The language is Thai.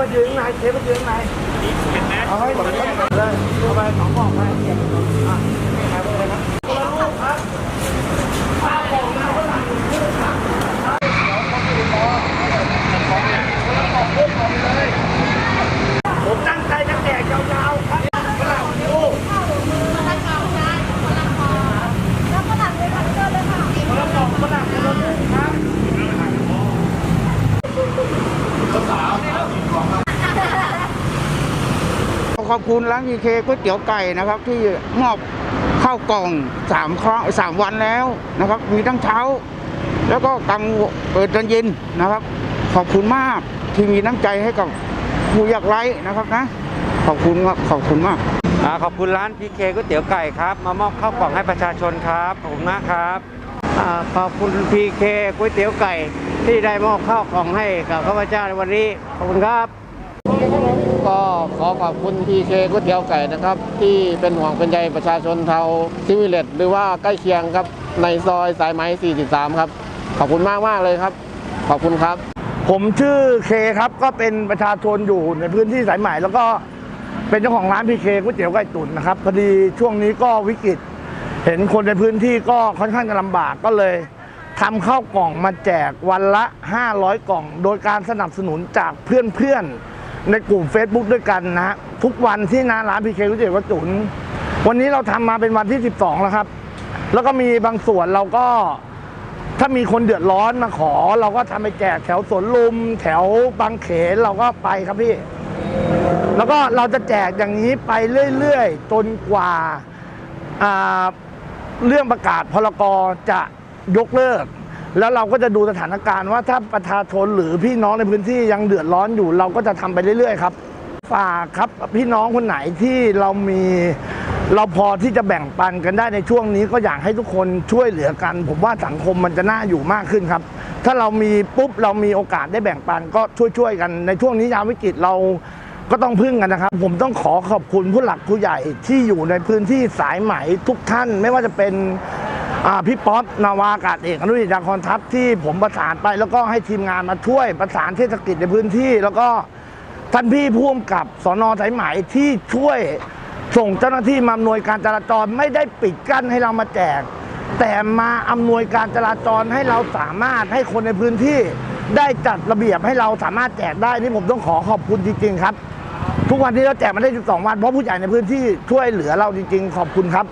มายืนข้างในเชฟมายืนข้างในเอาให้หมดเลยเลยเอาไปสองกล่องไปอะนี่ครับเลยนะคนละลูกครับป้ากล่องนะเขาหลังอยู่ที่หลังผมตั้งใจจะแจกยาวๆครับฝรั่งลูก คนละกล่องได้คนละกล่องแล้วฝรั่งเลยค่ะเจอเลยค่ะ คนละกล่องฝรั่งคนละลูกครับ ขอบคุณร้านพีเคก๋วยเตี๋ยวไก่นะครับ ที่มอบข้าวกล่องสามครั้งสามวันแล้วนะครับ มีทั้งเช้า แล้วก็กลางเปิดตอนเย็นนะครับ ขอบคุณมากที่มีน้ำใจให้กับผู้ยากไร้นะครับนะ ขอบคุณครับขอบคุณมากอ่าขอบคุณร้านพีเคก๋วยเตี๋ยวไก่ครับ มามอบข้าวกล่องให้ประชาชนครับขอบคุณมากครับอ่าขอบคุณพีเคก๋วยเตี๋ยวไก่ที่ได้มอบข้าวกล่องให้กับข้าพเจ้าในวันนี้ขอบคุณครับ ก็ขอขอบคุณพีเคก๋วยเตี๋ยวไก่นะครับ ที่เป็นห่วงเป็นใยประชาชนชาวซิวิเลตหรือว่าใกล้เคียงครับ ในซอยสายไหม 43 ครับ ขอบคุณมากมากเลยครับ ขอบคุณครับ ผมชื่อเคครับก็เป็นประชาชนอยู่ในพื้นที่สายใหม่แล้วก็เป็นเจ้าของร้านพีเคก๋วยเตี๋ยวไก่ตุ๋นนะครับพอดีช่วงนี้ก็วิกฤต เห็นคนในพื้นที่ก็ค่อนข้างจะลำบากก็เลยทำข้าวกล่องมาแจกวันละ 500 กล่อง โดยการสนับสนุนจากเพื่อนๆ ในกลุ่ม Facebook ด้วยกันนะฮะทุกวันที่หน้าร้านพีเคก๋วยเตี๋ยวไก่ตุ๋นวันนี้เราทำมาเป็นวันที่ 12 แล้วครับ แล้วก็มีบางส่วนเราก็ถ้ามีคนเดือดร้อนมาขอ เราก็ทำไปแจกแถวสวนลุม แถวบางเขนเราก็ไปครับพี่ แล้วก็เราจะแจกอย่างนี้ไปเรื่อยๆจนกว่าาเรื่องประกาศพรกรจะยกเลิก แล้วเราก็จะดูสถานการณ์ว่าถ้าประชาชนหรือพี่น้องในพื้นที่ยังเดือดร้อนอยู่ เราก็จะทำไปเรื่อยๆครับฝากครับพี่น้องคนไหนที่เรามีเราพอที่จะแบ่งปันกันได้ในช่วงนี้ก็อยากให้ทุกคนช่วยเหลือกัน ผมว่าสังคมมันจะน่าอยู่มากขึ้นครับ ถ้าเรามีปุ๊บเรามีโอกาสได้แบ่งปันก็ช่วยๆกันในช่วงนี้ยามวิกฤตเราก็ต้องพึ่งกันนะครับ ผมต้องขอขอบคุณผู้หลักผู้ใหญ่ที่อยู่ในพื้นที่สายไหมทุกท่าน ไม่ว่าจะเป็น พี่ป๊อปนาวากาศเอกอนุริยาคอนทัพที่ผมประสานไป แล้วก็ให้ทีมงานมาช่วยประสานเทศกิจในพื้นที่ แล้วก็ท่านพี่ผู้กำกับสอนอสายไหมที่ช่วยส่งเจ้าหน้าที่มาอำนวยการจราจรไม่ได้ปิดกั้นให้เรามาแจก แต่มาอำนวยการจราจรให้เราสามารถให้คนในพื้นที่ ได้จัดระเบียบให้เราสามารถแจกได้นี่ผมต้องขอขอบคุณจริงๆครับ ทุกวันที่เราแจกมาได้ 12 วันเพราะผู้ใหญ่ในพื้นที่ช่วยเหลือเราจริงๆ ขอบคุณครับ